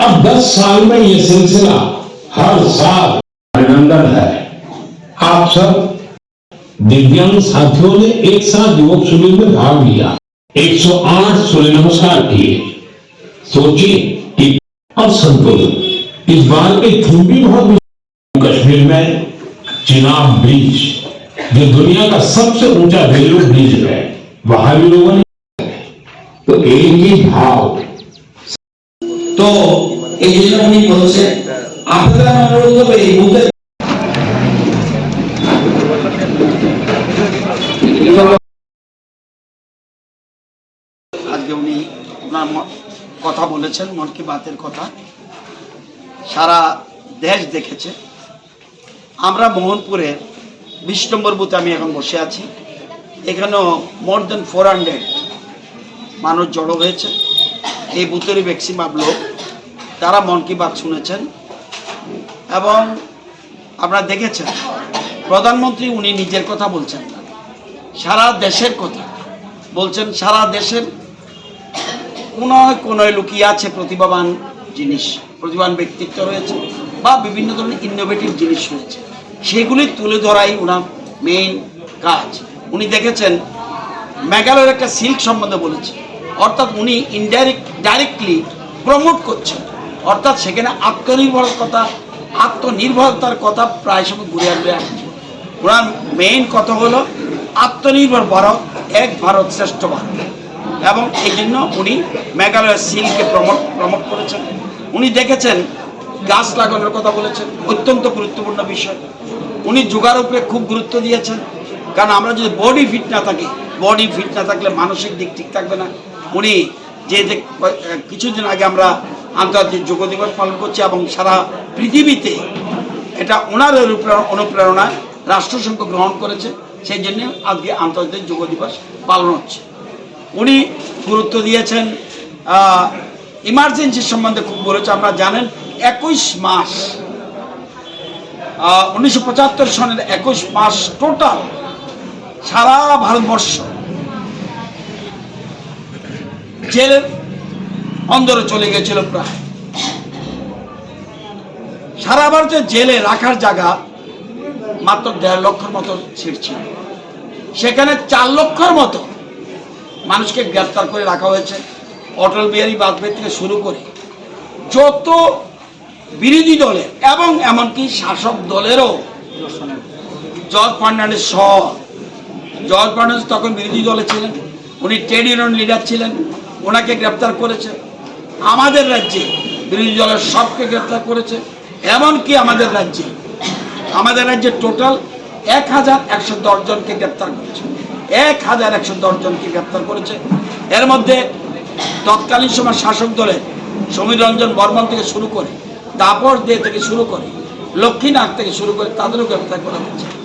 अब 10 साल में ये सिलसिला हर साल अभिनंदन है। आप सब दिव्यांग साथियों ने एक साथ योग शिविर में भाग लिया। 108 सूर्य नमस्कार किए। सोचिए कि और संतुलन। इस बार की थीम भी बहुत। कश्मीर में चिनाब ब्रिज जो दुनिया का सबसे ऊँचा रेलवे ब्रिज है। બહાર લોકોને তো এই যে ভাব? তো এই জন্য উনি বলছেন আপনার অনুরোধ হবে এই মুখে আজকে উনি কথা বলেছেন, মন কি বাতের কথা। সারা দেশ দেখেছে। আমরা মোহনপুরে বিশ নম্বর বুথে আমি এখন বসে আছি। এখানেও মোর দেন ফোর হান্ড্রেড মানুষ জড়ো হয়েছে। এই বুথেরই ম্যাক্সিমাম লোক, তারা মন কি বাত শুনেছেন। এবং আপনারা দেখেছেন, প্রধানমন্ত্রী উনি নিজের কথা বলছেন না। সারা দেশের কথা বলছেন, সারা দেশের কোনো কোনোয় লুকিয়ে আছে প্রতিভাবান জিনিস, প্রতিভাবান ব্যক্তিত্ব রয়েছে বা বিভিন্ন ধরনের ইনোভেটিভ জিনিস রয়েছে। সেগুলি তুলে ধরাই ওনার মেইন কাজ। উনি দেখেছেন, মেঘালয়ের একটা সিল্ক সম্বন্ধে বলেছে। অর্থাৎ উনি ইনডাইরেক্ট ডাইরেক্টলি প্রমোট করছেন। অর্থাৎ সেখানে আত্মনির্ভরতা, আত্মনির্ভরতার কথা প্রায় সময় ঘুরে আসবে। ওনার মেইন কথা হলো, আত্মনির্ভর ভারত, এক ভারত শ্রেষ্ঠ ভারত। এবং এই জন্য উনি মেঘালয়ের সিলকে প্রমোট প্রমোট করেছেন। উনি দেখেছেন, গাছ লাগানোর কথা বলেছেন, অত্যন্ত গুরুত্বপূর্ণ বিষয়। উনি যোগার উপরে খুব গুরুত্ব দিয়েছেন। কারণ আমরা যদি বডি ফিট না থাকি বডি ফিট না থাকলে মানসিক দিক ঠিক থাকবে না। উনি যে কিছুদিন আগে আমরা আন্তর্জাতিক যোগ দিবস পালন করছি এবং সারা পৃথিবীতে এটা ওনার অনুপ্রেরণা অনুপ্রেরণায় রাষ্ট্রসংঘ গ্রহণ করেছে, সেই জন্য আজকে আন্তর্জাতিক যোগ দিবস পালন হচ্ছে। উনি গুরুত্ব দিয়েছেন ইমার্জেন্সি সম্বন্ধে খুব বলেছে আমরা জানেন, একুশ মাস উনিশশো পঁচাত্তর সনের একুশ মাস টোটাল সারা ভারতবর্ষ জেলের অন্দরে চলে গেছিল প্রায়। সারা ভারতে জেলে রাখার জায়গা মাত্র দেড় লক্ষর মতো সিট ছিল। সেখানে চার লক্ষর মতো মানুষকে গ্রেপ্তার করে রাখা হয়েছে, অটল বিহারী বাজপেয়ী থেকে শুরু করে যত বিরোধী দলের এবং এমনকি শাসক দলেরও। জর্জ ফার্নান্ডেস সহ জর্জ ফার্নান্ডেস তখন বিরোধী দলে ছিলেন। উনি ট্রেড ইউনিয়ন লিডার ছিলেন। ওনাকে গ্রেপ্তার করেছে। আমাদের রাজ্যে বিরোধী দলের সবকে গ্রেপ্তার করেছে। এমনকি আমাদের রাজ্যে। আমাদের রাজ্যে টোটাল এক হাজার একশো দশ জনকে গ্রেপ্তার করেছে। এক হাজার একশো দশ জনকে গ্রেপ্তার করেছে। এর মধ্যে তৎকালীন সময় শাসক দলের সমীর রঞ্জন বর্মন থেকে শুরু করে, তাপস দে থেকে শুরু করে, লক্ষ্মীনাথ থেকে শুরু করে তাদেরও গ্রেপ্তার করা হয়েছে।